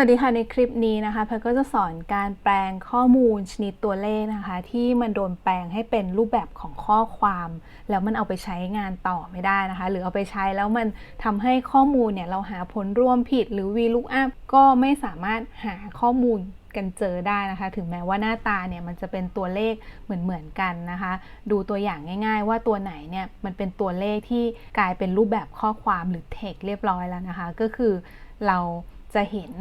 สวัสดีค่ะในคลิปนี้นะคะแพทก็จะสอนการแปลงข้อมูลชนิดตัวเลขนะคะ ที่มันโดนแปลงให้เป็นรูปแบบของข้อความ แล้วมันเอาไปใช้งานต่อไม่ได้นะคะ หรือเอาไปใช้แล้วมันทำให้ข้อมูลเนี่ยเราหาผลรวมผิดหรือ VLOOKUP ก็ไม่สามารถหาข้อมูลกันเจอได้นะคะ ถึงแม้ว่าหน้าตาเนี่ยมันจะเป็นตัวเลขเหมือนเหมือนๆกันนะคะ ดูตัวอย่างง่ายๆ ว่าตัวไหนเนี่ยมันเป็นตัวเลขที่กลายเป็นรูปแบบข้อความหรือ text เรียบร้อยแล้วนะคะ ก็คือเราจะเห็น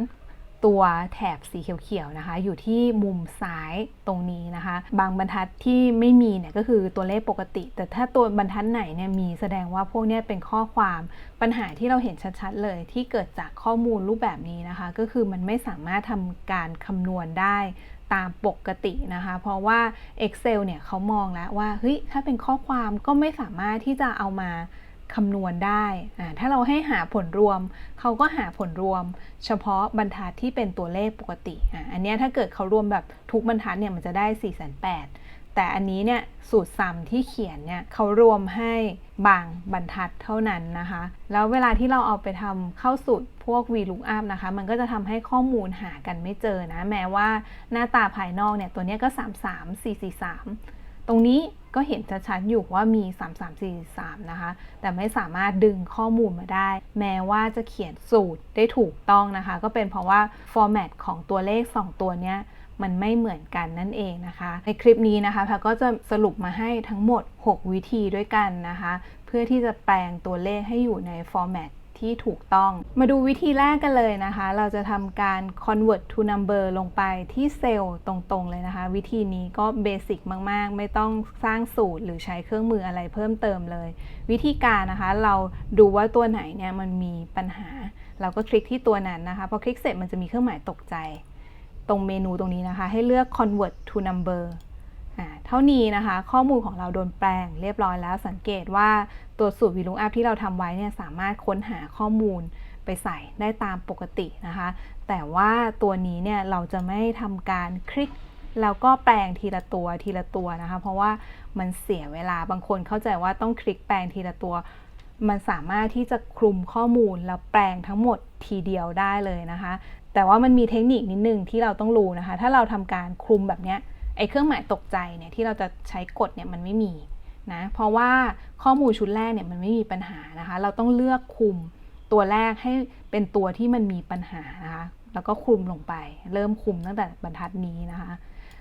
ตัวแถบสีเขียวๆนะคะ อยู่ที่มุมซ้ายตรงนี้นะคะ บางบรรทัดที่ไม่มีเนี่ยก็คือตัวเลขปกติ แต่ถ้าตัวบรรทัดไหนเนี่ยมีแสดงว่าพวกนี้เป็นข้อความปัญหาที่เราเห็นชัดๆเลยที่เกิดจากข้อมูลรูปแบบนี้นะคะ ก็คือมันไม่สามารถทำการคำนวณได้ตามปกตินะคะ เพราะว่า Excel เนี่ยเขามองแล้วว่าเฮ้ยถ้าเป็นข้อความก็ไม่สามารถที่จะเอามา คำนวณได้ ถ้าเราให้หาผลรวม เขาก็หาผลรวม เฉพาะบรรทัดที่เป็นตัวเลขปกติอ,อันนี้ถ้าเกิดเขารวมแบบทุกบรรทัดเนี่ยมันจะได้ 4 8 0 0 0แต่อันนี้เนี่ยสูตรซ้ำที่เขียนเนี่ยเขารวมให้บางบรรทัดเท่านั้นนะคะ แล้วเวลาที่เราเอาไปทำเข้าสูตรพวก VLOOKUP นะคะ มันก็จะทำให้ข้อมูลหากันไม่เจอนะ แม้ว่าหน้าตาภายนอกเนี่ยตัวเนี้ยก็ 3 3 4 4 3 ตรงนี้ก็เห็นชัดๆอยู่ว่ามี 3343 นะคะ แต่ไม่สามารถดึงข้อมูลมาได้ แม้ว่าจะเขียนสูตรได้ถูกต้องนะคะ ก็เป็นเพราะว่า ฟอร์แมตของตัวเลข 2 ตัวเนี้ยมันไม่เหมือนกันนั่นเองนะคะ ในคลิปนี้นะคะแพก็จะสรุปมาให้ทั้งหมด 6 วิธีด้วยกันนะคะ เพื่อที่จะแปลงตัวเลขให้อยู่ในฟอร์แมต ที่ถูกต้อง มาดูวิธีแรกกันเลยนะคะ เราจะทำการ convert to number ลงไปที่เซลล์ตรงๆเลยนะคะ วิธีนี้ก็เบสิกมากๆ ไม่ต้องสร้างสูตรหรือใช้เครื่องมืออะไรเพิ่มเติมเลย วิธีการนะคะเราดูว่าตัวไหนเนี่ยมันมีปัญหา เราก็คลิกที่ตัวนั้นนะคะพอคลิกเสร็จมันจะมีเครื่องหมายตกใจ ตรงเมนูตรงนี้นะคะ ให้เลือก convert to number เท่านี้นะคะ ข้อมูลของเราโดนแปลงเรียบร้อยแล้วสังเกตว่าตัวสูตร VLOOKUP ที่เราทำไว้เนี่ยสามารถค้นหาข้อมูลไปใส่ได้ตามปกตินะคะ แต่ว่าตัวนี้เนี่ยเราจะไม่ทำการคลิกแล้วก็แปลงทีละตัวทีละตัวนะคะ เพราะว่ามันเสียเวลาบางคนเข้าใจว่าต้องคลิกแปลงทีละตัว มันสามารถที่จะคลุมข้อมูลแล้วแปลงทั้งหมดทีเดียวได้เลยนะคะ แต่ว่ามันมีเทคนิคนิดนึงที่เราต้องรู้นะคะ ถ้าเราทำการคลุมแบบเนี้ย ไอ้เครื่องหมายตกใจเนี่ยที่เราจะใช้กดเนี่ยมันไม่มีนะเพราะว่าข้อมูลชุดแรกเนี่ยมันไม่มีปัญหานะคะ เราต้องเลือกคุมตัวแรกให้เป็นตัวที่มันมีปัญหานะคะแล้วก็คุมลงไป เริ่มคุมตั้งแต่บรรทัดนี้นะคะ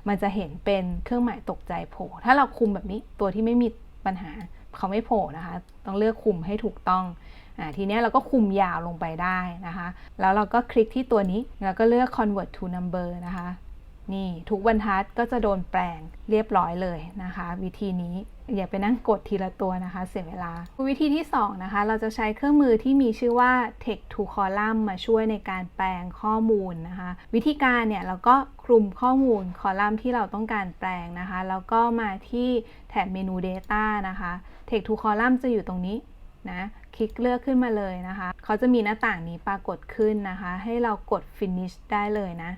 มันจะเห็นเป็นเครื่องหมายตกใจโผล่ถ้าเราคุมแบบนี้ตัวที่ไม่มีปัญหาเขาไม่โผล่นะคะ ต้องเลือกคุมให้ถูกต้องอ่าทีเนี้ยเราก็คุมยาวลงไปได้นะคะ แล้วเราก็คลิกที่ตัวนี้แล้วก็เลือก convert to number นะคะ นี่ทุกบรรทัดก็จะโดนแปลงเรียบร้อยเลยนะคะ วิธีนี้อย่าไปนั่งกดทีละตัวนะคะ เสียเวลา วิธีที่ 2 นะคะ เราจะใช้เครื่องมือที่มีชื่อว่า text to column มาช่วยในการแปลงข้อมูลนะคะ วิธีการเนี่ยเราก็คลุมข้อมูลคอลัมน์ที่เราต้องการแปลงนะคะ แล้วก็มาที่แถบเมนู data นะคะ text to column จะอยู่ตรงนี้นะคลิกเลือกขึ้นมาเลยนะคะ เขาจะมีหน้าต่างนี้ปรากฏขึ้นนะคะ ให้เรากด finish ได้เลยนะ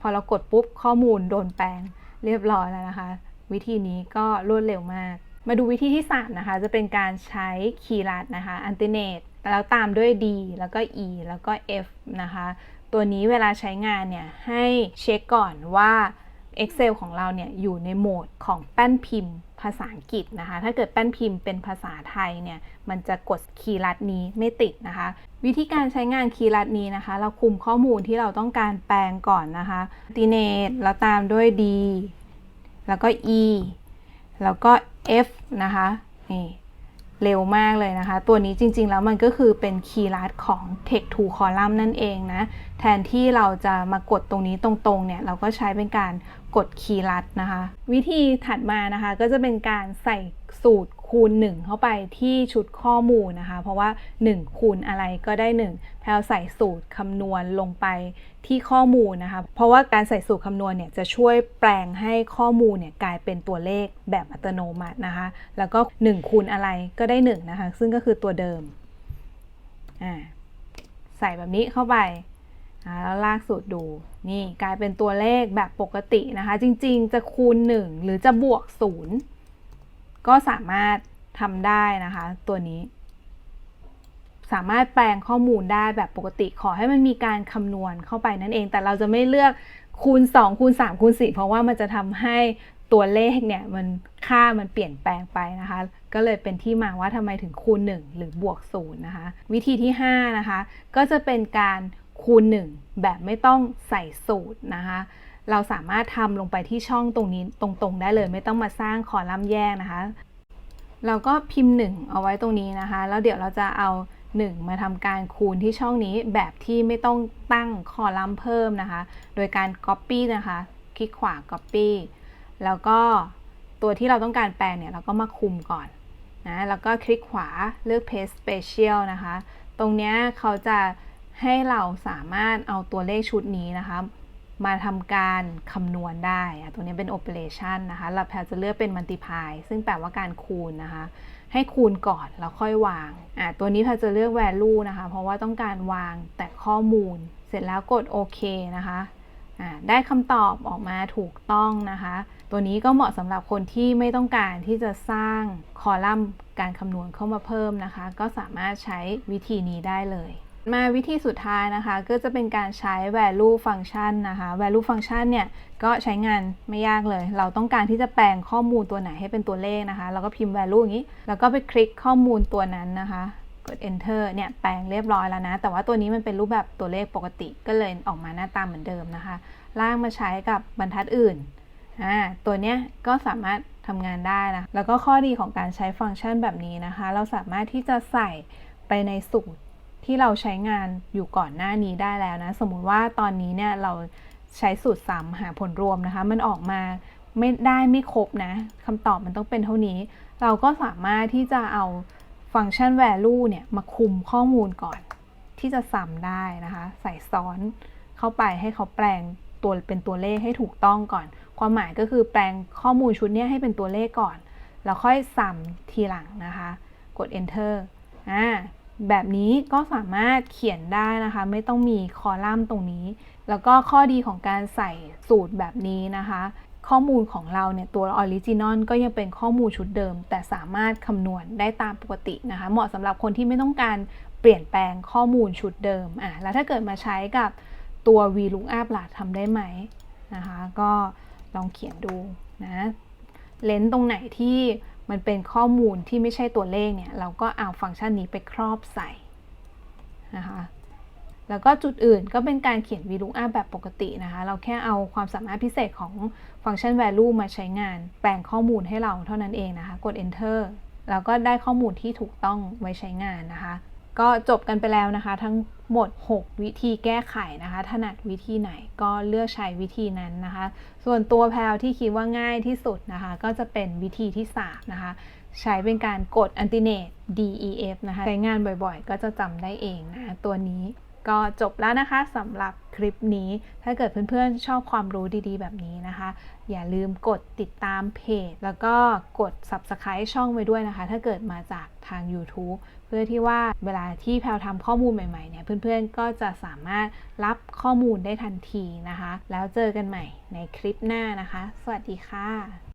พอเรากดปุ๊บข้อมูลโดนแปลงเรียบร้อยแล้วนะคะ วิธีนี้ก็รวดเร็วมาก มาดูวิธีที่ 3 นะคะ จะเป็นการใช้คีย์ลัดนะคะอันติเนตแล้วตามด้วย D แล้วก็ E แล้วก็ F นะคะ ตัวนี้เวลาใช้งานเนี่ย ให้เช็คก่อนว่า Excel ของเราเนี่ย อยู่ในโหมดของแป้นพิมพ์ ภาษาอังกฤษนะคะ ถ้าเกิดแป้นพิมพ์เป็นภาษาไทยเนี่ย มันจะกดคีย์ลัดนี้ไม่ติดนะคะ วิธีการใช้งานคีย์ลัดนี้นะคะ เราคุมข้อมูลที่เราต้องการแปลงก่อนนะคะติเนตแล้วตามด้วย D แล้วก็ E แล้วก็ F นะคะ นี่เร็วมากเลยนะคะ ตัวนี้จริงๆ แล้วมันก็คือเป็นคีย์ลัดของ text to column นั่นเองนะ แทนที่เราจะมากดตรงนี้ตรงๆเนี่ยเราก็ใช้เป็นการกดคีย์ลัดนะคะ วิธีถัดมานะคะก็จะเป็นการใส่สูตรคูณ 1 เข้าไปที่ชุดข้อมูลนะคะ เพราะว่า 1 คูณอะไรก็ได้ 1 แพลใส่สูตรคำนวณลงไปที่ข้อมูลนะคะ เพราะว่าการใส่สูตรคำนวณเนี่ยจะช่วยแปลงให้ข้อมูลเนี่ยกลายเป็นตัวเลขแบบอัตโนมัตินะคะ แล้วก็ 1 คูณอะไรก็ได้ 1 นะคะ ซึ่งก็คือตัวเดิมอ่าใส่แบบนี้เข้าไป แล้วลากสูตรดูนี่กลายเป็นตัวเลขแบบปกตินะคะ จริงๆ จะคูณ 1 หรือจะบวก 0 ก็สามารถทำได้นะคะ ตัวนี้ สามารถแปลงข้อมูลได้แบบปกติ ขอให้มันมีการคำนวณเข้าไปนั่นเอง แต่เราจะไม่เลือกคูณ 2 คูณ 3 คูณ 4 เพราะว่ามันจะทำให้ตัวเลขเนี่ยมันค่ามันเปลี่ยนแปลงไปนะคะ ก็เลยเป็นที่มาว่าทำไมถึงคูณ 1 หรือบวก0นะคะ วิธีที่ 5 นะคะ ก็จะเป็นการ คูณ 1 แบบไม่ต้องใส่สูตรนะคะ เราสามารถทำลงไปที่ช่องตรงนี้ตรงๆ ได้เลย ไม่ต้องมาสร้างคอลัมน์แยกนะคะ เราก็พิมพ์ 1 เอาไว้ตรงนี้นะคะ แล้วเดี๋ยวเราจะเอา 1 มาทำการคูณที่ช่องนี้แบบที่ไม่ต้องตั้งคอลัมน์เพิ่มนะคะ โดยการ Copy นะคะ คลิกขวา Copy แล้วก็ตัวที่เราต้องการแปลงเนี่ยเราก็มาคุมก่อนนะ แล้วก็คลิกขวาเลือก Paste Special นะคะ ตรงเนี้ยเขาจะ ให้เราสามารถเอาตัวเลขชุดนี้นะคะ มาทำการคำนวณได้ ตัวนี้เป็น operation นะคะเราแพลจะเลือกเป็น multiply ซึ่งแปลว่าการคูณนะคะ ให้คูณก่อนแล้วค่อยวางอะตัวนี้แพลจะเลือก value นะคะ เพราะว่าต้องการวางแต่ข้อมูล เสร็จแล้วกดโอเคนะคะได้คำตอบออกมาถูกต้องนะคะ ตัวนี้ก็เหมาะสำหรับคนที่ไม่ต้องการที่จะสร้างคอลัมน์การคำนวณเข้ามาเพิ่มนะคะ ก็สามารถใช้วิธีนี้ได้เลย มาวิธีสุดท้ายนะคะก็จะเป็นการใช้ value function นะคะ value function เนี่ยก็ใช้งานไม่ยากเลย เราต้องการที่จะแปลงข้อมูลตัวไหนให้เป็นตัวเลขนะคะ เราก็พิมพ์ value อย่างนี้ แล้วก็ไปคลิกข้อมูลตัวนั้นนะคะกด enter เนี่ยแปลงเรียบร้อยแล้วนะ แต่ว่าตัวนี้มันเป็นรูปแบบตัวเลขปกติก็เลยออกมาหน้าตาเหมือนเดิมนะคะลากมาใช้กับบรรทัดอื่นอ่าตัวเนี้ยก็สามารถทำงานได้นะแล้วก็ข้อดีของการใช้ฟังก์ชันแบบนี้นะคะ เราสามารถที่จะใส่ไปในสูตร ที่เราใช้งานอยู่ก่อนหน้านี้ได้แล้วนะ สมมุติว่าตอนนี้เนี่ยเราใช้สูตรซ้ำหาผลรวมนะคะ มันออกมาไม่ได้ไม่ครบนะคำตอบมันต้องเป็นเท่านี้ เราก็สามารถที่จะเอาฟังก์ชัน value เนี่ยมาคุมข้อมูลก่อน ที่จะซ้ำได้นะคะ ใส่ซ้อนเข้าไปให้เขาแปลงตัวเป็นตัวเลขให้ถูกต้องก่อน ความหมายก็คือแปลงข้อมูลชุดเนี้ยให้เป็นตัวเลขก่อน แล้วค่อยซ้ำทีหลังนะคะ กด enter อ่า แบบนี้ก็สามารถเขียนได้นะคะ ไม่ต้องมีคอลัมน์ตรงนี้ แล้วก็ข้อดีของการใส่สูตรแบบนี้นะคะ ข้อมูลของเราเนี่ยตัวออริจินอลก็ยังเป็นข้อมูลชุดเดิม แต่สามารถคำนวณได้ตามปกตินะคะ เหมาะสำหรับคนที่ไม่ต้องการเปลี่ยนแปลงข้อมูลชุดเดิมอะแล้วถ้าเกิดมาใช้กับตัว VLOOKUP ล่ะทำได้ไหมนะคะ ก็ลองเขียนดูนะเลนส์ตรงไหนที่ มันเป็นข้อมูลที่ไม่ใช่ตัวเลขเนี่ย เราก็เอาฟังก์ชันนี้ไปครอบใส่นะคะ แล้วก็จุดอื่นก็เป็นการเขียน VLOOKUP แบบปกตินะคะ เราแค่เอาความสามารถพิเศษของฟังก์ชัน value มาใช้งาน แปลงข้อมูลให้เราเท่านั้นเองนะคะ กด enter แล้วก็ได้ข้อมูลที่ถูกต้องไว้ใช้งานนะคะ ก็จบกันไปแล้วนะคะทั้ง หมด 6 วิธีแก้ไขนะคะ ถนัดวิธีไหนก็เลือกใช้วิธีนั้นนะคะ ส่วนตัวแพลวที่คิดว่าง่ายที่สุดนะคะ ก็จะเป็นวิธีที่ 3 นะคะ ใช้เป็นการกด alternate DEF นะคะ ใช้งานบ่อยๆ ก็จะจำได้เองนะ ตัวนี้ก็จบแล้วนะคะสำหรับคลิปนี้ ถ้าเกิดเพื่อนๆชอบความรู้ดีๆ แบบนี้นะคะ อย่าลืมกดติดตามเพจ แล้วก็กด subscribe ช่องไว้ด้วยนะคะ ถ้าเกิดมาจาก ทาง YouTube เพื่อที่ว่าเวลาที่แพลวทำข้อมูลใหม่ๆเนี่ยเพื่อนๆก็จะสามารถรับข้อมูลได้ทันทีนะคะ แล้วเจอกันใหม่ในคลิปหน้านะคะ สวัสดีค่ะ